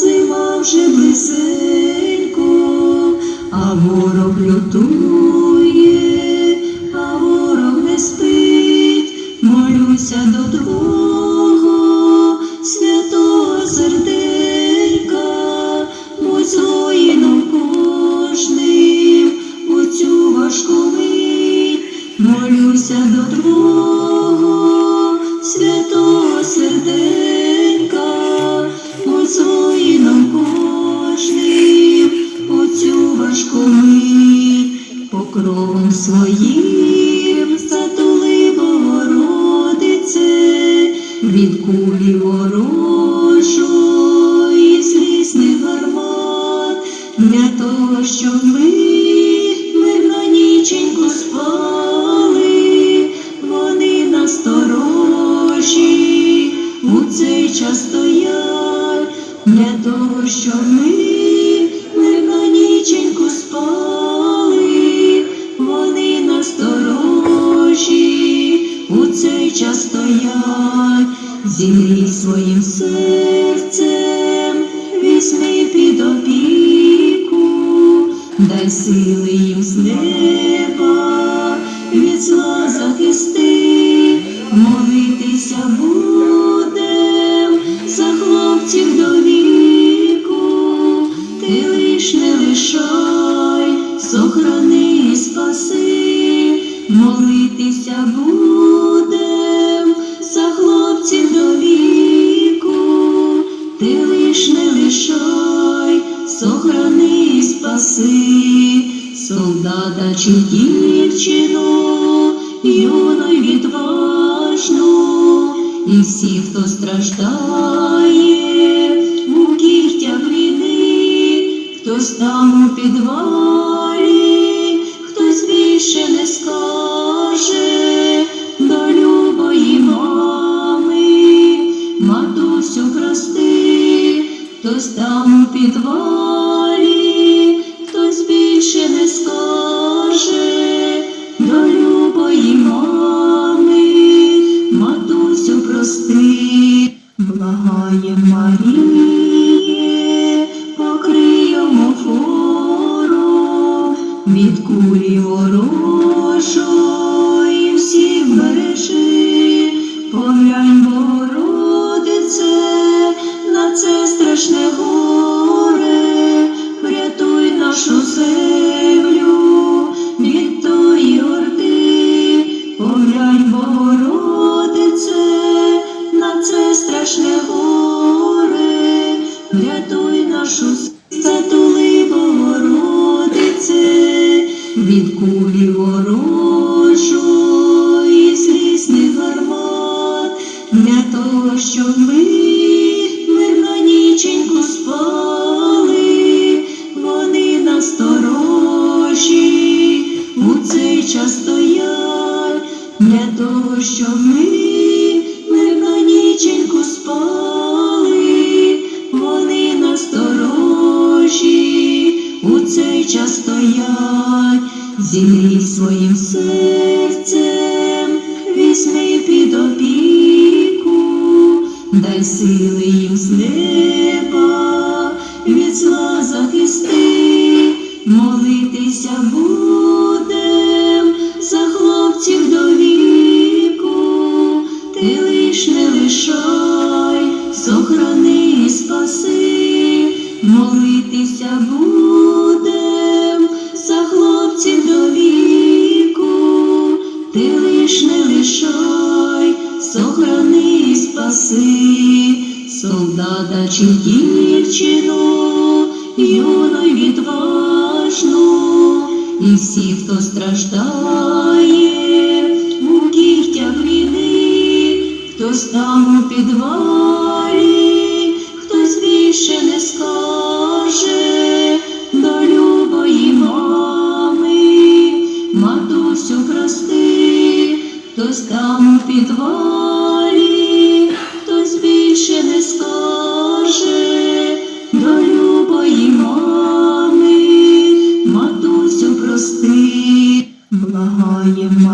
зима вже близенько, а ворог лютує, а ворог не спить, молюся до Твого покровом своїм затули Богородице, від кулі ворожої злісних гармат, для того, щоб ми мирно ніченьку спали, вони насторожі у цей час стоять, для того, щоб ми зігрій своїм серцем, візьми під опіку, дай сили спаси, солдата чи дівчину, юну й відважну, і всі, хто страждає у кігтях війни, хтось там у підвалі, хтось більше не скаже. До любої мами, матусю прости, хтось там у підвалі, від кулі ворожої всіх бережи, поглянь, Богородице, на це страшне горе, врятуй нашу землю від тої орди, поглянь, Богородице, на це страшне від кулі ворожої злісних гармат, для того, щоб ми мирно ніченьку спали, вони насторожі у цей час стоять, для того, щоб ми зігрій своїм серцем, візьми під опіку, дай сили їм з неба, від зла захисти, солдата чи дівчину, юну відважну, і всі, хто страждає you